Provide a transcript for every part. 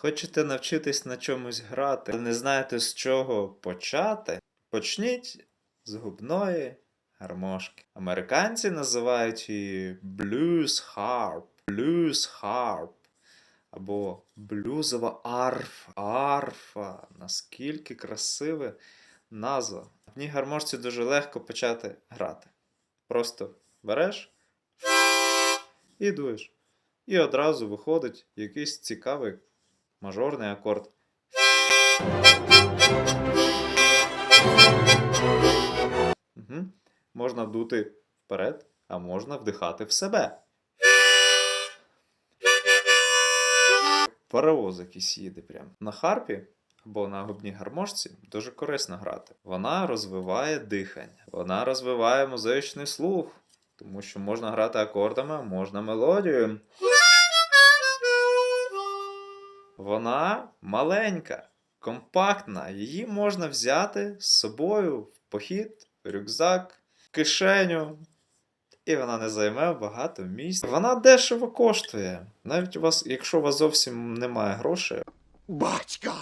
Хочете навчитись на чомусь грати, але не знаєте з чого почати? Почніть з губної гармошки. Американці називають її blues harp, blues harp або блюзова арфа. Арфа. Наскільки красива назва. В одній гармошці дуже легко почати грати. Просто береш і дуєш. І одразу виходить якийсь цікавий мажорний акорд. Угу. Можна вдути вперед, а можна вдихати в себе. Паровоз якийсь їде прям. На харпі або на губній гармошці дуже корисно грати. Вона розвиває дихання, вона розвиває музичний слух, тому що можна грати акордами, можна мелодією. Вона маленька, компактна. Її можна взяти з собою в похід, рюкзак, кишеню. І вона не займе багато місця. Вона дешево коштує. Навіть у вас, якщо у вас зовсім немає грошей, Батька!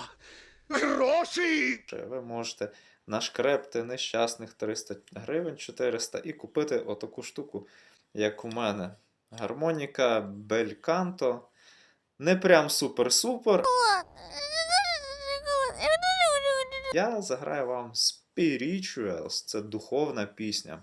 Гроші! ви можете нашкрепти нещасних 300 гривень 400 і купити отаку штуку, як у мене. Гармоніка Бельканто. Не прям супер-супер. Я заграю вам Spirituals, це духовна пісня.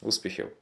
Успіхів!